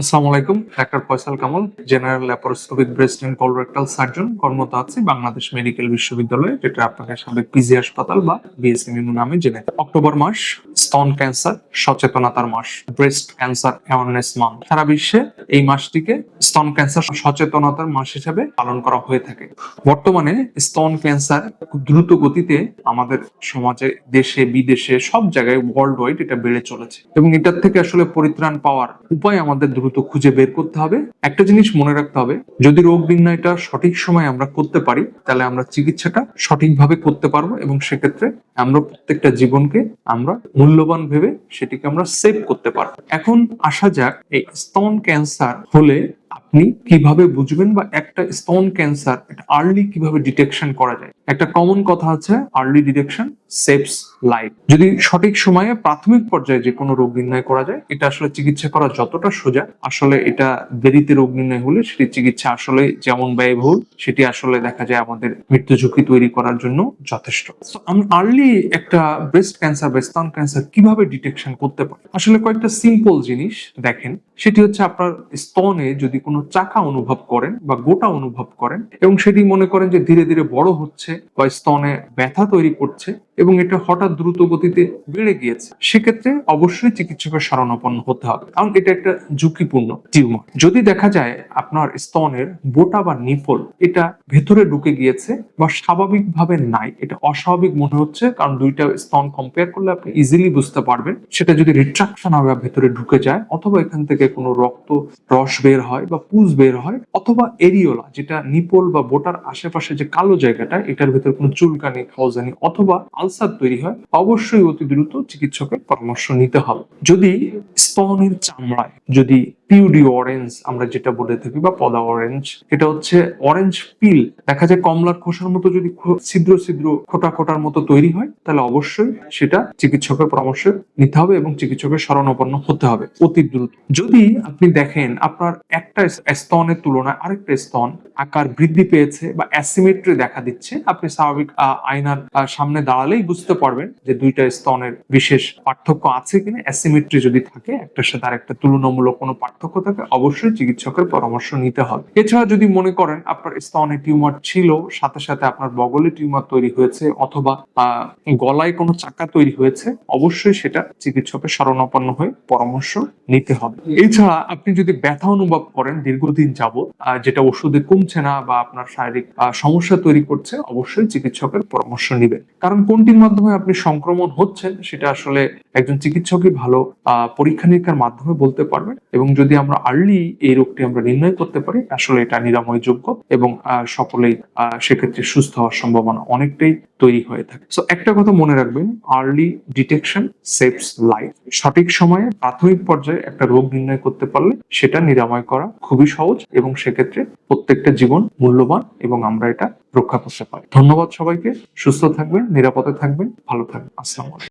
আসসালামু আলাইকুম, doctor Faisal Kamal, general laparoscopic breast and colorectal surgeon কর্মরত আছি বাংলাদেশ মেডিকেল বিশ্ববিদ্যালয়ে, যেটা আপনাকে সাবেক পিজি হাসপাতাল বা বিএসএমইউ নামে জেনে। অক্টোবর মাস স্তন ক্যান্সার, সচেতনতার মাস ব্রেস্ট ক্যান্সার অ্যাওয়ারনেস মান্থ সারা বিশ্বে এই মাসটিকে স্তন ক্যান্সার সচেতনতার মাস হিসেবে পালন করা হয়ে থাকে। বর্তমানে স্তন ক্যান্সার খুব দ্রুত গতিতে আমাদের সমাজে, দেশে, বিদেশে, সব জায়গায় ওয়ার্ল্ড ওয়াইড এটা বেড়ে চলেছে। এবং এটার থেকে আসলে পরিত্রাণ পাওয়ার উপায় আমাদের দ্রুত খুঁজে বের করতে হবে। একটা জিনিস মনে রাখতে হবে, যদি রোগ নির্ণয়টা সঠিক সময় আমরা করতে পারি, তাহলে আমরা চিকিৎসাটা সঠিকভাবে করতে পারব এবং সেক্ষেত্রে আমরা প্রত্যেকটা জীবনকে আমরা মূল্যবান ভেবে সেটিকে আমরা সেভ করতে পারব। এখন আসা যাক এই স্তন ক্যান্সার হলে আপনি কীভাবে বুঝবেন বা একটা স্তন ক্যান্সার একটা আর্লি কীভাবে ডিটেকশন করা যায়? একটা কমন কথা আছে আর্লি ডিটেকশন সেভস লাইফ যদি সঠিক সময়ে প্রাথমিক পর্যায়ে যে কোনো রোগ নির্ণয় করা যায়, এটা আসলে চিকিৎসা করা যতটা সোজা, আসলে এটা দেরিতে রোগ নির্ণয় হলে সেটি চিকিৎসা আসলে যেমন ব্যয়বহুল, সেটি আসলে দেখা যায় আমাদের মৃত্যু ঝুঁকি তৈরি করার জন্য যথেষ্ট। আর্লি একটা ব্রেস্ট ক্যান্সার বা স্তন ক্যান্সার কীভাবে ডিটেকশন করতে পারি? আসলে কয়েকটা সিম্পল জিনিস দেখেন। সেটি হচ্ছে আপনার স্তনে যদি কোনো চাকা অনুভব করেন বা গোটা অনুভব করেন এবং সেটি মনে করেন যে ধীরে ধীরে বড় হচ্ছে বা স্তনে ব্যথা তৈরি করছে এবং এটা হঠাৎ দ্রুত গতিতে বেড়ে গিয়েছে। সেক্ষেত্রে অবশ্যই চিকিৎসকের শরণাপন্ন হতে হবে, কারণ এটা একটা ঝুঁকিপূর্ণ টিউমার। যদি দেখা যায় আপনার স্তনের বোটা বা নিপল এটা ভেতরে ঢুকে গিয়েছে বা স্বাভাবিকভাবে নাই, এটা অস্বাভাবিক মনে হচ্ছে, কারণ দুইটা স্তন কম্পেয়ার করলে আপনি ইজিলি বুঝতে পারবেন। সেটা যদি রিট্রাকশন হবে ভেতরে ঢুকে যায় অথবা এখান থেকে কোনো রক্ত রস বের হয় বা পুজ বের হয় অথবা এরিওলা, যেটা নিপল বা বোটার আশেপাশে যে কালো জায়গাটা, এটার ভেতরে কোনো চুলকানি খাওয়াজানি অথবা আলসার তৈরি হয়, অবশ্যই অতি দ্রুত চিকিৎসকের পরামর্শ নিতে হবে। যদি স্তনের চামড়ায়, যদি পিউডি অরেঞ্জ, আমরা যেটা বলে থাকি বা পদা অরেঞ্জ, এটা হচ্ছে অরেঞ্জ পিল, দেখা যায় কমলার খোসার মতো যদি ছিদ্র ছিদ্র খোটা খোটার মতো তৈরি হয়, তাহলে অবশ্যই সেটা চিকিৎসকের পরামর্শ নিতে হবে এবং চিকিৎসকের শরণাপন্ন হতে হবে অতি দ্রুত। যদি আপনি দেখেন আপনার একটা স্তনের তুলনায় আরেকটা স্তন আকার বৃদ্ধি পেয়েছে বা অ্যাসিমেট্রি দেখা দিচ্ছে। আপনি স্বাভাবিক আয়নার সামনে দাঁড়ালেই বুঝতে পারবেন যে দুইটা স্তনের বিশেষ পার্থক্য আছে কিনা। অ্যাসিমেট্রি যদি থাকে, একটার সাথে আরেকটা তুলনামূলক কোনো পার্থক্য থাকে, অবশ্যই চিকিৎসকের পরামর্শ নিতে হবে। এছাড়া যদি মনে করেন আপনার স্তনে টিউমার ছিল, সাথে সাথে আপনার বগলে টিউমার তৈরি হয়েছে অথবা গলায় কোনো চাকা তৈরি হয়েছে, অবশ্যই সেটা চিকিৎসকের শরণাপন্ন হয়ে পরামর্শ নিতে হবে। এছাড়া আপনি যদি ব্যথা অনুভব করেন দীর্ঘদিন যাবৎ যেটা ওষুধে কমছে না বা আপনার শারীরিক সমস্যা তৈরি করছে, অবশ্যই চিকিৎসকের পরামর্শ নেবেন। কারণ কোনটির মাধ্যমে আপনি সংক্রমণ হচ্ছেন, সেটা আসলে একজন চিকিৎসকই ভালো পরীক্ষা নিরীক্ষার মাধ্যমে বলতে পারবেন এবং যদি আমরা আর্লি এই রোগটি আমরা নির্ণয় করতে পারি, আসলে এটা নিরাময়যোগ্য এবং সকলেই সেক্ষেত্রে সুস্থ হওয়ার সম্ভাবনা অনেকটাই তৈরি হয়ে থাকে। সো একটা কথা মনে রাখবেন আর্লি ডিটেকশন সেভস লাইফ সঠিক সময়ে প্রাথমিক পর্যায়ে একটা রোগ নির্ণয় করতে পারলে সেটা নিরাময় করা খুবই সহজ এবং সেক্ষেত্রে প্রত্যেকটা জীবন মূল্যবান এবং আমরা এটা রক্ষা করতে পারি। ধন্যবাদ সবাইকে, সুস্থ থাকবেন, নিরাপদে থাকবেন, ভালো থাকবেন। আসসালামু